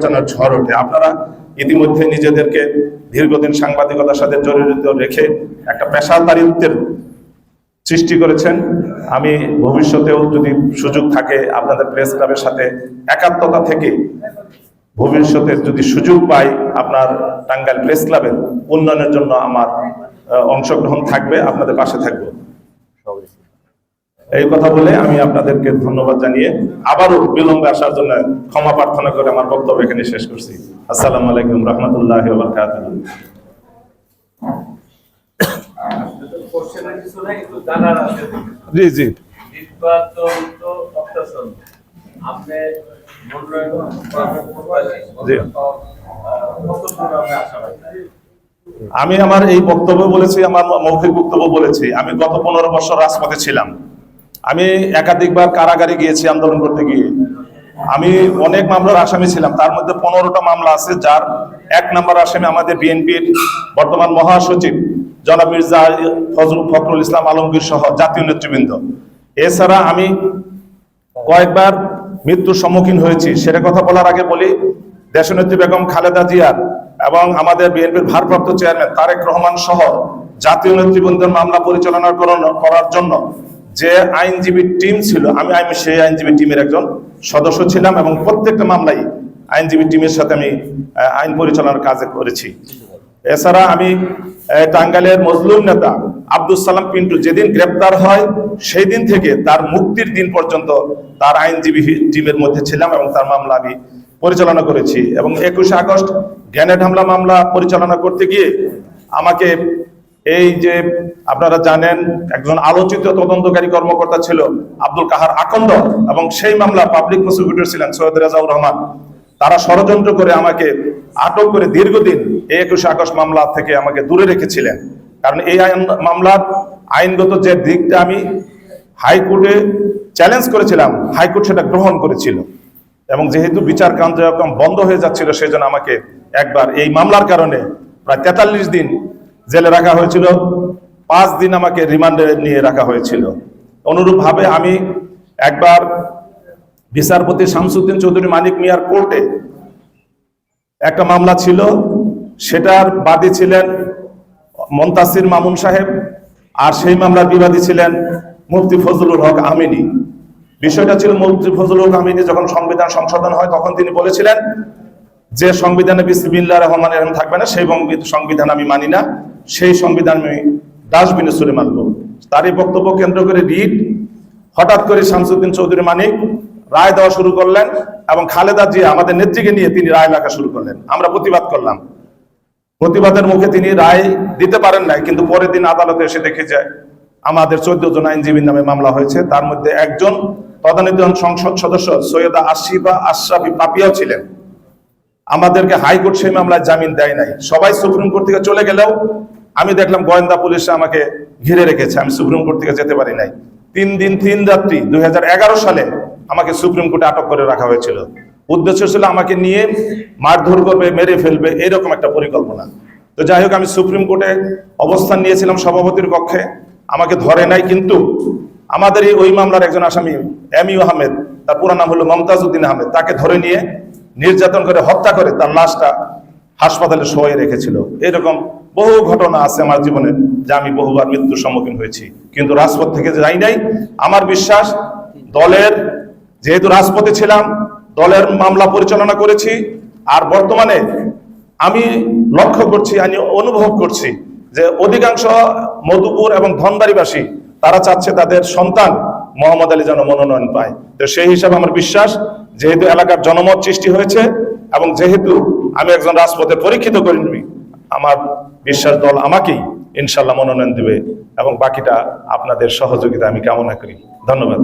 সমালোচনার ঝড় ওঠে। আপনারা ইতিমধ্যে নিজেদেরকে দীর্ঘদিন সাংবাদিকতার সাথে জড়িত রেখে একটা পেশাদারিত্বের সৃষ্টি করেছেন। আমি ভবিষ্যতেও যদি সুযোগ থাকে, আপনাদের প্রেস ক্লাবের সাথে একাত্মতা থেকে ভবিষ্যতে যদি সুযোগ পাই, আপনার টাঙ্গাইল প্রেস ক্লাবের উন্নয়নের জন্য আমার অংশগ্রহণ থাকবে। আপনাদের পাশে থাকব। এই কথা বলে আমি আপনাদেরকে ধন্যবাদ জানিয়ে আবারও বিলম্বে আসার জন্য ক্ষমা প্রার্থনা করে আমার বক্তব্য এখানে শেষ করছি। আসসালামু আলাইকুম রহমতুল্লাহ জি। জি। আমি আমার এই বক্তব্য বলেছি, আমার মৌখিক বক্তব্য বলেছি। আমি গত পনেরো বছর রাজপথে ছিলাম। আমি একাধিকবার কারাগারে গিয়েছি আন্দোলন করতে গিয়ে। আমি অনেক মামলার আসামি ছিলাম। তার মধ্যে পনেরোটা মামলা আছে, যার এক নম্বর আসামি আমাদের বিএনপির বর্তমান মহাসচিব, জনাব মির্জা ফজলুল ফখরুল ইসলাম আলমগীর সহ জাতীয় নেতৃবৃন্দ। এছাড়া আমি কয়েকবার মৃত্যুর সম্মুখীন হয়েছি। সেটা কথা বলার আগে বলি, দেশনেত্রী বেগম খালেদা জিয়ার এবং আমাদের বিএনপির ভারপ্রাপ্ত চেয়ারম্যান তারেক রহমান সহ জাতীয় নেতৃবৃন্দের মামলা পরিচালনা করার জন্য যে আইনজীবী টিম ছিল, আমি আমি সেই আইনজীবী টিমের একজন সদস্য ছিলাম এবং প্রত্যেকটা মামলায় আইনজীবী টিমের সাথে আমি আইন পরিচালনার কাজে করেছি। এছাড়া আমি টাঙ্গাইলের মজলুম নেতা আব্দুল সালাম পিন্টু যেদিন গ্রেপ্তার হয় সেই দিন থেকে তার মুক্তির দিন পর্যন্ত তার আইনজীবী টিমের মধ্যে ছিলাম এবং তার মামলা আমি পরিচালনা করেছি। এবং একুশে আগস্ট গ্যানেট হামলা মামলা পরিচালনা করতে গিয়ে আমাকে এই যে আপনারা জানেন, একজন আলোচিত তদন্তকারী কর্মকর্তা ছিল আব্দুল কাহার আকন্দ এবং সেই মামলা পাবলিক প্রসিকিউটর ছিলেন সৈয়দ রাজাউর রহমান। তারা ষড়যন্ত্র করে আমাকে আটক করে দীর্ঘদিন এই একুশে আগস্ট মামলা থেকে আমাকে দূরে রেখেছিলেন। কারণ এই আইন মামলার আইনগত যে দিকটা আমি হাইকোর্টে চ্যালেঞ্জ করেছিলাম, হাইকোর্ট সেটা গ্রহণ করেছিল। এবং যেহেতু বিচার কার্যক্রম বন্ধ হয়ে যাচ্ছিল, সেজন্য আমাকে একবার এই মামলার কারণে প্রায় তেতাল্লিশ দিন জেলে রাখা হয়েছিল। পাঁচ দিন আমাকে রিমান্ডে নিয়ে রাখা হয়েছিল। অনুরূপভাবে আমি একবার বিচারপতি শামসুদ্দিন চৌধুরী মানিক মিয়ার কোর্টে একটা মামলা ছিল। সেটার বাদী ছিলেন মন্তাসির মামুন সাহেব আর সেই মামলার বিবাদী ছিলেন মুফতি ফজলুল হক আমিনী। বিষয়টা ছিল মুফতি ফজলুল হক আমিনী যখন সংবিধান সংশোধন হয় তখন তিনি বলেছিলেন, যে সংবিধানে বিসমিল্লাহ রহমান রহিম থাকবে না, সেই সংবিধান আমি মানি না। সেই সংবিধান ডাস্টবিনে ছুড়ে মারব তার এই বক্তব্য কেন্দ্র করে রিট, হঠাৎ করে শামসুদ্দিন চৌধুরী মানিক রায় দেওয়া শুরু করলেন এবং খালেদা জিয়া আমাদের নেত্রীকে নিয়ে তিনি রায় লেখা শুরু করলেন। আমরা প্রতিবাদ করলাম। প্রতিবাদের মুখে তিনি রায় দিতে পারেন নাই, কিন্তু পরের দিন আদালতে এসে দেখে যায়, আমাদের চোদ্দ জন আইনজীবীর নামে মামলা হয়েছে। তার মধ্যে একজন তদানীতন সংসদ সদস্য সৈয়দা আশিফা আশরাফি পাপিয়াও ছিলেন। আমাদেরকে হাইকোর্ট সেই মামলায় জামিন দেয় নাই। সবাই সুপ্রিম কোর্ট থেকে চলে গেলেও আমি দেখলাম গোয়েন্দা পুলিশ আমাকে ঘিরে রেখেছে, আমি সুপ্রিম কোর্ট থেকে যেতে পারি নাই। তিন দিন, তিন রাত্রি, দুই সালে আমাকে সুপ্রিম কোর্টে আটক করে রাখা হয়েছিল। উদ্দেশ্য ছিল আমাকে নিয়ে মারধর করবে, মেরে ফেলবে, এরকম একটা পরিকল্পনা। তো যাই হোক, আমি সুপ্রিম কোর্টে অবস্থান নিয়েছিলাম সভাপতির কক্ষে। আমাকে ধরে নাই, কিন্তু আমাদের ওই মামলার একজন আসামি, এম ইউ আহমেদ, তার পুরো নাম হলো মমতাজ উদ্দিন আহমেদ, তাকে ধরে নিয়ে নির্যাতন করে, হত্যা করে তার লাশটা হাসপাতালে শোয়ে রেখেছিল। এরকম বহু ঘটনা আছে আমার জীবনে যে আমি বহুবার মৃত্যুর সম্মুখীন হয়েছি। কিন্তু রাজপথ থেকে যাই নাই, আমার বিশ্বাস দলের, যেহেতু রাজপথে ছিলাম, দলের মামলা পরিচালনা করেছি, আর বর্তমানে আমি লক্ষ্য করছি, আমি অনুভব করছি যে অধিকাংশ মধুপুর এবং ধনবাড়িবাসী, তারা চাচ্ছে তাদের সন্তান মোহাম্মদ আলী যেন মনোনয়ন পায়। তো সেই হিসাবে আমার বিশ্বাস, যেহেতু এলাকার জনমত সৃষ্টি হয়েছে এবং যেহেতু আমি একজন রাজপথে পরীক্ষিত করিনি আমার বিশ্বাস দল আমাকেই ইনশাল্লাহ মনোনয়ন দেবে এবং বাকিটা আপনাদের সহযোগিতা আমি কামনা করি। ধন্যবাদ।